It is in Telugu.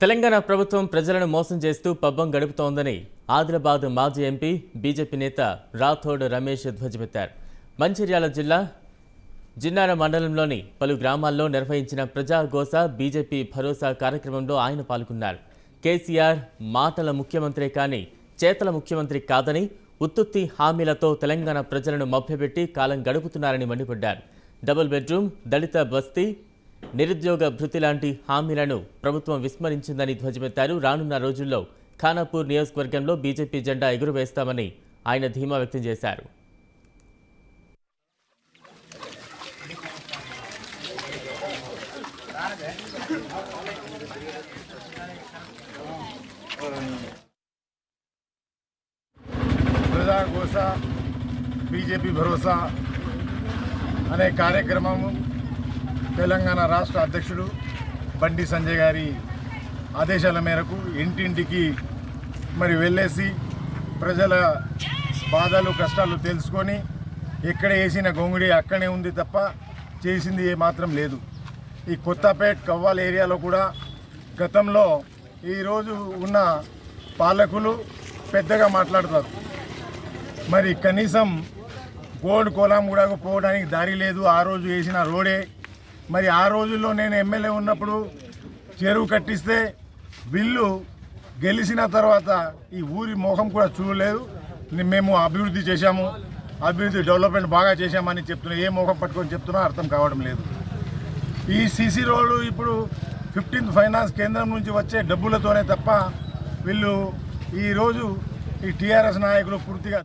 తెలంగాణ ప్రభుత్వం ప్రజలను మోసం చేస్తూ పబ్బం గడుపుతోందని ఆదిలాబాద్ మాజీ ఎంపీ బీజేపీ నేత రాథోడ్ రమేష్ ధ్వజమెత్తారు మంచిర్యాల జిల్లా జిన్నార మండలంలోని పలు గ్రామాల్లో నిర్వహించిన ప్రజాగోస బీజేపీ భరోసా కార్యక్రమంలో ఆయన పాల్గొన్నారు. కేసీఆర్ మాటల ముఖ్యమంత్రి కానీ చేతల ముఖ్యమంత్రి కాదని ఉత్తుత్తి హామీలతో తెలంగాణ ప్రజలను మభ్యపెట్టి కాలం గడుపుతున్నారని మండిపడ్డారు. డబుల్ బెడ్రూమ్ దళిత బస్తీ నిరుద్యోగ భృతి లాంటి హామీలను ప్రభుత్వం విస్మరించిందని ధ్వజమెత్తారు. రానున్న రోజుల్లో ఖానాపూర్ నియోజకవర్గంలో బీజేపీ జెండా ఎగురవేస్తామని ఆయన ధీమా వ్యక్తం చేశారు. బీజేపీ భరోసా అనే కార్యక్రమము తెలంగాణ రాష్ట్ర అధ్యక్షుడు బండి సంజయ్ గారి ఆదేశాల మేరకు ఇంటింటికి మరి వెళ్ళేసి ప్రజల బాధలు కష్టాలు తెలుసుకొని ఎక్కడ వేసిన గొంగుడి అక్కడే ఉంది తప్ప చేసింది ఏమాత్రం లేదు. ఈ కొత్తపేట్ కవ్వాల్ ఏరియాలో కూడా గతంలో ఈరోజు ఉన్న పాలకులు పెద్దగా మాట్లాడతారు. మరి కనీసం గోల్డ్ కోలాం కూడా పోవడానికి దారి లేదు. ఆ రోజు వేసిన రోడే మరి ఆ రోజుల్లో నేను ఎమ్మెల్యే ఉన్నప్పుడు చెరువు కట్టిస్తే బిల్లు గెలిచిన తర్వాత ఈ ఊరి మోహం కూడా చూడలేదు. మేము అభివృద్ధి చేశాము. అభివృద్ధి డెవలప్మెంట్ బాగా చేశామని చెప్తున్నా. ఏ మోహం పట్టుకొని చెప్తున్నా అర్థం కావడం లేదు. ఈ సీసీ రోడ్డు ఇప్పుడు ఫిఫ్టీన్త్ ఫైనాన్స్ కేంద్రం నుంచి వచ్చే డబ్బులతోనే తప్ప వీళ్ళు ఈరోజు ఈ టీఆర్ఎస్ నాయకులు పూర్తిగా